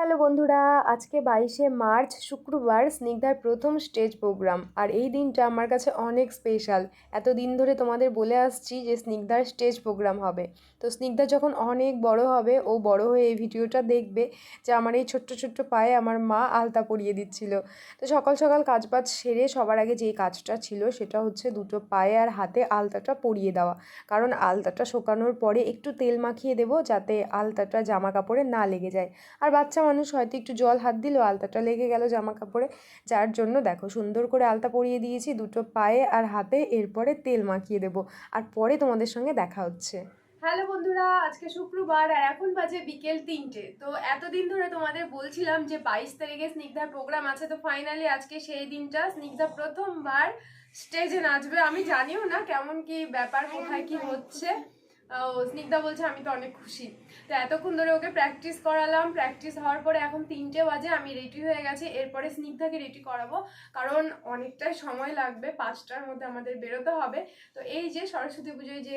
Hello বন্ধুরা, আজকে বাইশে মার্চ, শুক্রবার স্নিগ্ধার প্রথম স্টেজ প্রোগ্রাম। আর এই দিনটা আমার কাছে অনেক স্পেশাল। এত দিন ধরে তোমাদের বলে আসছি যে স্নিগ্ধার স্টেজ প্রোগ্রাম হবে। তো স্নিগ্ধা যখন অনেক বড় হবে, ও বড় হয়ে এই ভিডিওটা দেখবে যে আমার এই ছোট্ট ছোট্ট পায়ে আমার মা আলতা পরিয়ে দিচ্ছিল। তো সকাল সকাল কাজ বাজ সেরে সবার আগে যেই কাজটা ছিল, সেটা হচ্ছে দুটো পায়ে আর হাতে আলতাটা পরিয়ে দেওয়া। কারণ আলতাটা শোকানোর পরে একটু তেল মাখিয়ে দেবো যাতে আলতাটা জামা কাপড়ে না লেগে যায়। আর বাচ্চা মানুষ হয়তো একটু জল হাত দিল আলতাটা লেগে গেল জামা কাপড়ে যার জন্য দেখো, সুন্দর করে আলতা পরিয়ে দিয়েছি, দুটো পায়ে আর হাতে, এরপরে তেল মাখিয়ে দেবো। আর পরে তোমাদের সঙ্গে দেখা হচ্ছে। হ্যালো বন্ধুরা, আজকে শুক্রবার আর এখন বাজে বিকেল তিনটে। তো এতদিন ধরে তোমাদের বলছিলাম যে বাইশ তারিখে স্নিগ্ধার প্রোগ্রাম আছে, তো ফাইনালি আজকে সেই দিনটা, স্নিগ্ধা প্রথমবার স্টেজে নাচবে। আমি জানিও না কেমন কি ব্যাপার, কোথায় কি হচ্ছে। স্নিগ্ধা বলছে, আমি তো অনেক খুশি। তো এতক্ষণ ধরে ওকে প্র্যাকটিস করালাম। প্র্যাকটিস হওয়ার পরে এখন তিনটে বাজে, আমি রেডি হয়ে গেছি। এরপরে স্নিগ্ধাকে রেডি করাবো। কারণ অনেকটাই সময় লাগবে, পাঁচটার মধ্যে আমাদের বেরোতে হবে। তো এই যে সরস্বতী পুজোয় যে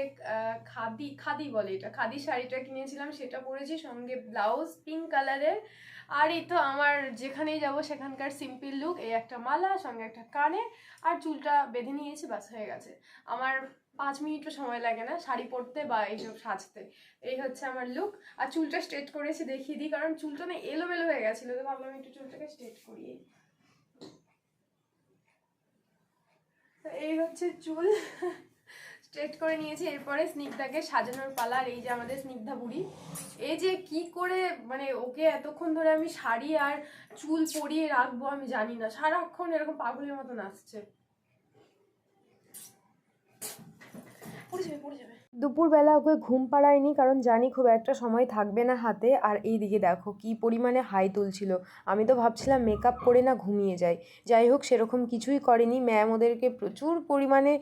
খাদি খাদি বলে এটা, খাদি শাড়িটা কিনেছিলাম, সেটা পরেছি। সঙ্গে ব্লাউজ পিঙ্ক কালারের আর এই তো আমার যেখানেই যাব, সেখানকার সিম্পল লুক এই একটা মালা, সঙ্গে একটা কানে আর চুলটা বেঁধে নিয়েছি বাস হয়ে গেছে। আমার পাঁচ মিনিটও সময় লাগে না, শাড়ি পরতে বা এইসব সাজতে। এই হচ্ছে আমার লুক আর চুলটা স্ট্রেট করেছি, দেখিয়ে দিই, কারণ চুলটা না এলোমেলো হয়ে গেছিল, তো ভাবলাম একটু চুলটাকে স্ট্রেট করিয়ে এই হচ্ছে চুল। স্ট্রেট করে নিয়েছি, এরপরে স্নিগ্ধাকে সাজানোর পালা, আর এই যে আমাদের স্নিগ্ধা বুড়ি। এই যে কি করে মানে ওকে এতক্ষণ ধরে আমি শাড়ি আর চুল পরিয়ে রাখব আমি জানি না, সারাক্ষণ এরকম পাগলের মতো নাচছে পড়ে যাবে পড়ে যাবে। দুপুরবেলা ওকে ঘুম পাড়ায়নি, কারণ জানি খুব একটা সময় থাকবে না হাতে। আর এই দিকে দেখো, কি পরিমাণে হাই তুলছিল। আমি তো ভাবছিলাম মেকআপ করে না ঘুমিয়ে যাই। যাই হোক, সেরকম কিছুই করেনি। ম্যাম ওদেরকে প্রচুর পরিমাণে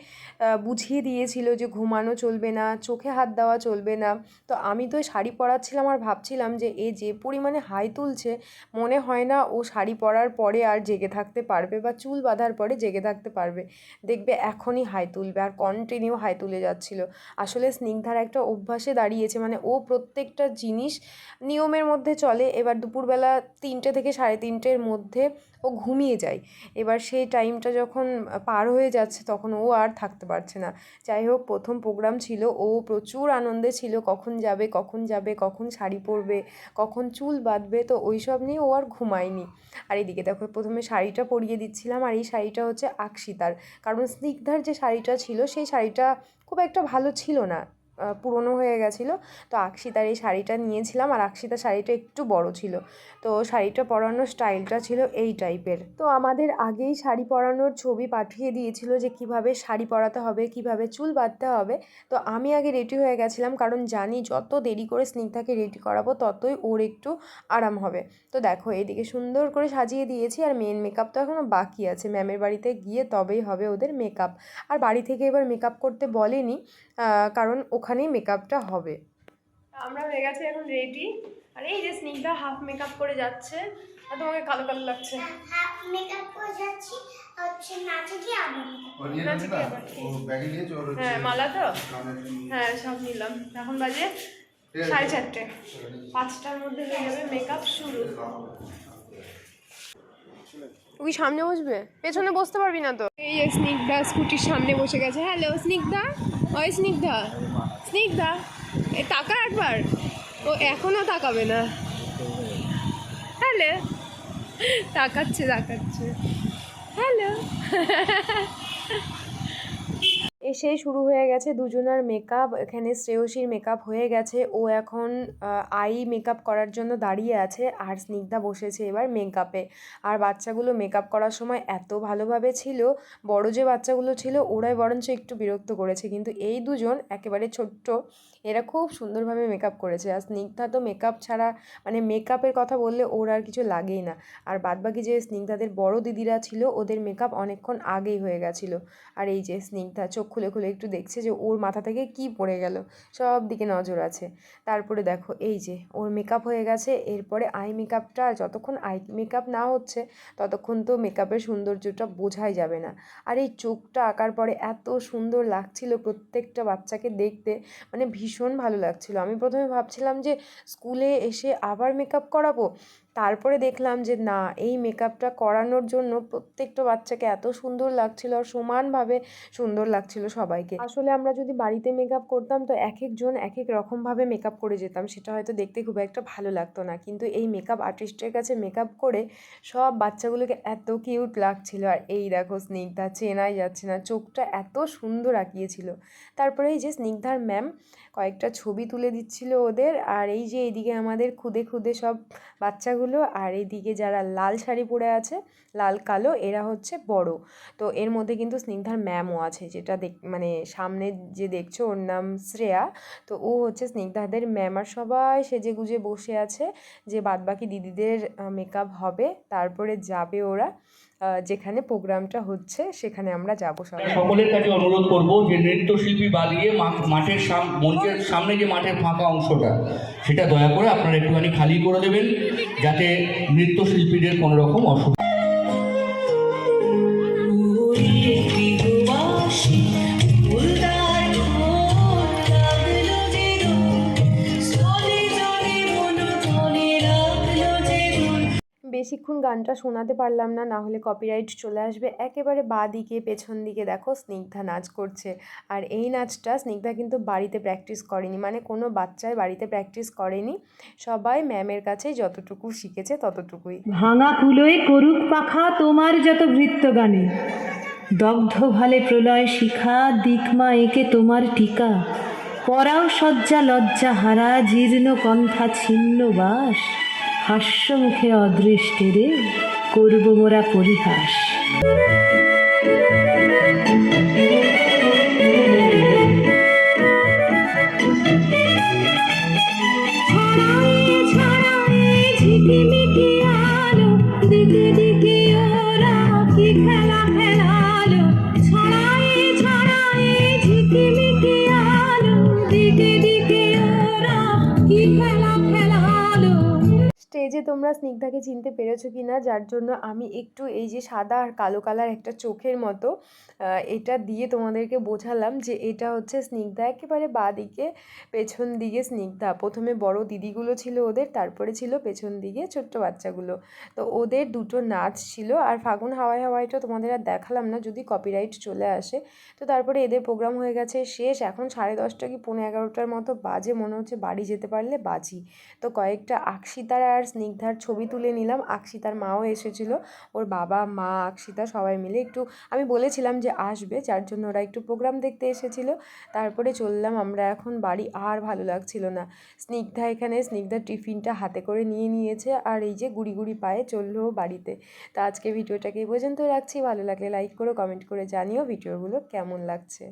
বুঝিয়ে দিয়েছিল যে ঘুমানো চলবে না, চোখে হাত দেওয়া চলবে না। তো আমি তো শাড়ি পরাচ্ছিলাম আর ভাবছিলাম যে, এ যে পরিমাণে হাই তুলছে, মনে হয় না ও শাড়ি পরার পরে আর জেগে থাকতে পারবে বা চুল বাঁধার পরে জেগে থাকতে পারবে। দেখবে এখনই হাই তুলবে, আর কন্টিনিউ হাই তুলে যাচ্ছিল। আসলে স্নিগ্ধার একটা অভ্যাসে দাঁড়িয়েছে। মানে ও প্রত্যেকটা জিনিস নিয়মের মধ্যে চলে, এবার দুপুরবেলা তিনটে থেকে সাড়ে তিনটের মধ্যে ও ঘুমিয়ে যায়। এবার সেই টাইমটা যখন পার হয়ে যাচ্ছে, তখন ও আর থাকতে পারছে না। যাই হোক, প্রথম প্রোগ্রাম ছিল, ও প্রচুর আনন্দে ছিল, কখন যাবে কখন যাবে, কখন শাড়ি পরবে, কখন চুল বাঁধবে, তো ওই সব নিয়ে ও আর ঘুমায়নি। আর এদিকে দেখো, প্রথমে শাড়িটা পরিয়ে দিচ্ছিলাম, আর এই শাড়িটা হচ্ছে আকশিতার কারণ স্নিগ্ধার যে শাড়িটা ছিল, সেই শাড়িটা খুব একটা ভালো ছিল না। not. পুরনো হয়ে গেছিল। তো আকশিতার এই শাড়িটা নিয়েছিলাম আর আকশিতার শাড়িটা একটু বড় ছিল। তো শাড়িটা পরানোর স্টাইলটা ছিল এই টাইপের। তো আমাদের আগেই শাড়ি পরানোর ছবি পাঠিয়ে দিয়েছিল যে কীভাবে শাড়ি পরাতে হবে, কীভাবে চুল বাঁধতে হবে। তো আমি আগে রেডি হয়ে গেছিলাম কারণ জানি যত দেরি করে স্নিগ্ধাকে রেডি করাবো ততই ওর একটু আরাম হবে। তো দেখো এদিকে সুন্দর করে সাজিয়ে দিয়েছি আর মেন মেকআপ তো এখনও বাকি আছে। ম্যামের বাড়িতে গিয়ে তবেই হবে ওদের মেকআপ আর বাড়ি থেকে এবার মেকআপ করতে বলেনি কারণ কারণ ওখানেই মেকআপটা হবে। আমরা হয়ে গেছে এখন রেডি আর এই যে স্নিগ্ধা হাফ মেকআপ করে যাচ্ছে আর তোমাকে কালো কালো লাগছে। হাফ মেকআপ করে যাচ্ছি হচ্ছে নাচে গিয়ে আবার ও নাচে কি না? আবার কি? ও ব্যাগে হ্যাঁ মালা তো? হ্যাঁ সব নিলাম। এখন বাজে সাড়ে চারটে। পাঁচটার মধ্যে হয়ে যাবে মেকআপ শুরু। তুই সামনে বসবে? পেছনে বসতে পারবি না তো। এই স্নিগ্ধা স্কুটির সামনে বসে গেছে। হ্যালো, স্নিগ্ধা? ওই স্নিগ্ধা। স্নিগ্ধা এ তাকা একবার। ও এখনও তাকাবে না। হ্যালো, তাকাচ্ছে তাকাচ্ছে। হ্যালো। এসে শুরু হয়ে গেছে দুজনার মেকআপ এখানে শ্রেয়সীর মেকআপ হয়ে গেছে। ও এখন আই মেকআপ করার জন্য দাঁড়িয়ে আছে আর স্নিগ্ধা বসেছে এবার মেকআপে আর বাচ্চাগুলো মেকআপ করার সময় এত ভালোভাবে ছিল, বড় যে বাচ্চাগুলো ছিল, ওরাই বরঞ্চ একটু বিরক্ত করেছে। কিন্তু এই দুজন একেবারে ছোট্ট এরা খুব সুন্দরভাবে মেকআপ করেছে। আর স্নিগ্ধা তো মেকআপ ছাড়া মানে মেকআপের কথা বললে ওর আর কিছু লাগেই না। আর বাদবাকি যে স্নিগ্ধাদের বড় দিদিরা ছিল, ওদের মেকআপ অনেকক্ষণ আগেই হয়ে গেছিল। আর এই যে স্নিগ্ধা, চোখ খুলে খুলে একটু দেখছে যে ওর মাথা থেকে কি পড়ে গেল। সব দিকে নজর আছে। তারপরে দেখো, এই যে ওর মেকআপ হয়ে গেছে। এরপরে আই মেকআপটা যতক্ষণ আই মেকআপ না হচ্ছে, ততক্ষণ তো মেকআপের সৌন্দর্যটা বোঝাই যাবে না। আর এই চোখটা আঁকার পরে এত সুন্দর লাগছিল প্রত্যেকটা বাচ্চাকে দেখতে। মানে ভীষণ ভালো লাগছিল। আমি প্রথমে ভাবছিলাম যে স্কুলে এসে আবার মেকআপ করাবো? তারপরে দেখলাম যে, না, এই মেকআপটা করানোর জন্য প্রত্যেকটা বাচ্চাকে এত সুন্দর লাগছিল আর সমানভাবে সুন্দর লাগছিল সবাইকে। আসলে আমরা যদি বাড়িতে মেকআপ করতাম তো এক একজন এক এক রকমভাবে মেকআপ করে যেতাম। সেটা হয়তো দেখতে খুব একটা ভালো লাগতো না। কিন্তু এই মেকআপ আর্টিস্টের কাছে মেকআপ করে সব বাচ্চাগুলোকে এত কিউট লাগছিল। আর এই দেখো, স্নিগ্ধা চেনাই যাচ্ছে না, চোখটা এত সুন্দর আঁকিয়েছিল। তারপরে এই যে, স্নিগ্ধার ম্যাম কয়েকটা ছবি তুলে দিচ্ছিল ওদের। আর এই যে, এইদিকে আমাদের খুদে খুদে সব বাচ্চাগুলো আর এইদিকে যারা লাল শাড়ি পরে আছে, লাল, কালো, এরা হচ্ছে বড়। তো এর মধ্যে কিন্তু স্নিগ্ধার ম্যামও আছে, যেটা দেখ মানে সামনে যে দেখছ ওর নাম শ্রেয়া। তো ও হচ্ছে স্নিগ্ধাদের ম্যাম আর সবাই সেজে গুজে বসে আছে যে বাদবাকি দিদিদের মেকআপ হবে, তারপরে যাবে ওরা। যেখানে প্রোগ্রামটা হচ্ছে, সেখানে আমরা যাব সকলের কাছে অনুরোধ করব যে নৃত্যশিল্পী বালিয়ে মাঠের মঞ্চের সামনে যে মাঠের ফাঁকা অংশটা, সেটা দয়া করে আপনারা একটুখানি খালি করে দেবেন, যাতে নৃত্যশিল্পীদের কোনো রকম অসুবিধা বেশিক্ষণ গানটা শোনাতে পারলাম না না হলে কপিরাইট চলে আসবে। একেবারে বাঁ দিকে, পেছন দিকে দেখো স্নিগ্ধা নাচ করছে। আর এই নাচটা স্নিগ্ধা কিন্তু বাড়িতে প্র্যাকটিস করেনি মানে কোনো বাচ্চায় বাড়িতে প্র্যাকটিস করেনি। সবাই ম্যামের কাছে যতটুকু শিখেছে ততটুকুই। ভাঙা কুলোয় করুক পাখা তোমার যত বৃত্ত গানে। দগ্ধ ভালে প্রলয় শিখা দিকমা একে তোমার টিকা। পরাও সজ্জা লজ্জা হারা, জীর্ণ কণ্ঠা ছিন্ন বাস। হাস্য মুখে অদৃষ্টেরে করব মোরা পরিহাস। তোমরা স্নিগ্ধাকে চিনতে পেরেছ কি না যার জন্য আমি একটু এই যে সাদা আর কালো কালার একটা চোখের মতো এটা দিয়ে তোমাদেরকে বোঝালাম যে এটা হচ্ছে স্নিগ্ধা, একেবারে বাঁদিকে, পেছন দিকে স্নিগ্ধা। প্রথমে বড় দিদিগুলো ছিল ওদের, তারপরে ছিল পেছন দিকে ছোট্ট বাচ্চাগুলো। তো ওদের দুটো নাচ ছিল, আর ফাগুন হাওয়ায় হাওয়াইটা তোমাদের আর দেখালাম না, যদি কপিরাইট চলে আসে। তো তারপরে এদের প্রোগ্রাম হয়ে গেছে শেষ, এখন সাড়ে দশটা কি পৌনে এগারোটার মতো বাজে, মনে হচ্ছে বাড়ি যেতে পারলে বাজি তো কয়েকটা আকশিতার আর স্নিগ্ধার ছবি তুলে নিলাম, আকশিতার মাও এসেছিল, ওর বাবা, মা, আকশিতা সবাই মিলে একটু, আমি বলেছিলাম যে আসবে, যার জন্য ওরা একটু প্রোগ্রাম দেখতে এসেছিল, তারপরে চললাম, আমরা এখন বাড়ি আর ভালো লাগছিল না। স্নিগ্ধা এখানে স্নিগ্ধার টিফিনটা হাতে করে নিয়ে নিয়েছে, আর এই যে গুড়ি গুড়ি পায়ে চলল বাড়িতে। তো আজকে ভিডিওটাকে এই পর্যন্ত রাখছি, ভালো লাগলে লাইক করো কমেন্ট করে জানিও, ভিডিওগুলো কেমন লাগছে?